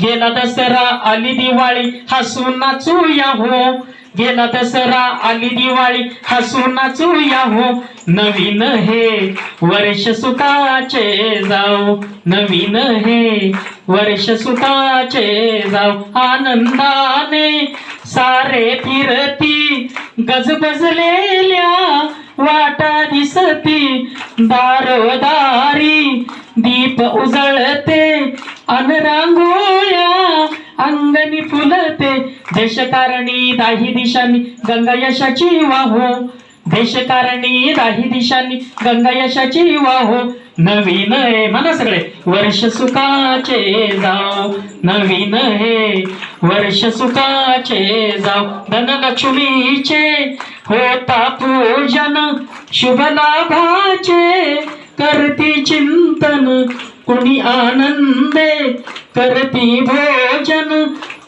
गेला दसरा आली दिवाळी हसून नाचूया हो. गेला दसरा आली दिवाळी हसून नाचूया हो. नवीन हे वर्ष सुखाचे जाऊ नवीन हे वर्ष सुखाचे जाऊ आनंदाने सारे फिरती गजबजलेल्या वाटा दिसती. दारोदारी दीप उजळते अन रांगोळ्या अंगणी फुलते. देशकारणी दाही दिशांनी गंगा यशाची वाहो. देशकारणी दाही दिशांनी गंगा यशाची वाहो. नवीन हे म्हणा सगळे. वर्ष सुखाचे जाव. नवीन हे वर्ष सुखाचे जाव. धनलक्ष्मीचे होता पूजन शुभ लाभाचे करती चिंतन कुणी आनंदे करती भोजन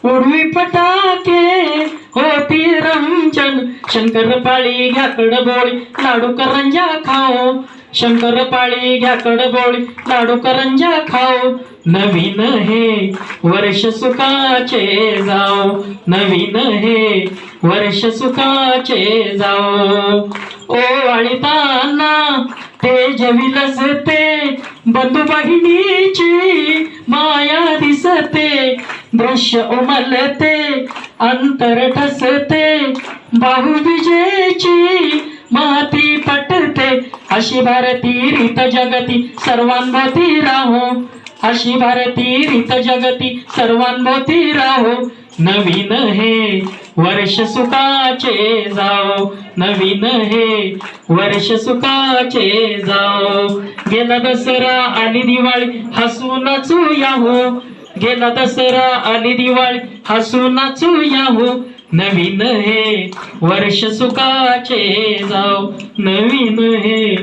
उडवी फटाके होती रंजन. शंकर पाळी घ्याकड बोळी लाडू करंजा खाओ शंकर पाळी घ्याकड बोळी लाडू करंजा खाओ नवीन हे वर्ष सुखाचे जाओ नवीन हे वर्ष सुखाचे जाओ ओ वाळीताना ते जविलसते बंधू बहिणीची माया दिसते दृश्य उमलते अंतर ठसते बाहुबीजेची माती पटते अशी भारती रीत जगती सर्वांभोती राहो. अशी भारती रीत जगती सर्वांभोती राहो. नवीन हे वर्ष सुखाचे जाओ नवीन हे वर्ष सुखाचे जाओ. गेला दसरा आणि दिवाळी हसू नाचू याहो गेला दसरा आणि दिवाळी हसू नाचू याहो नवीन हे वर्ष सुखाचे जाओ नवीन हे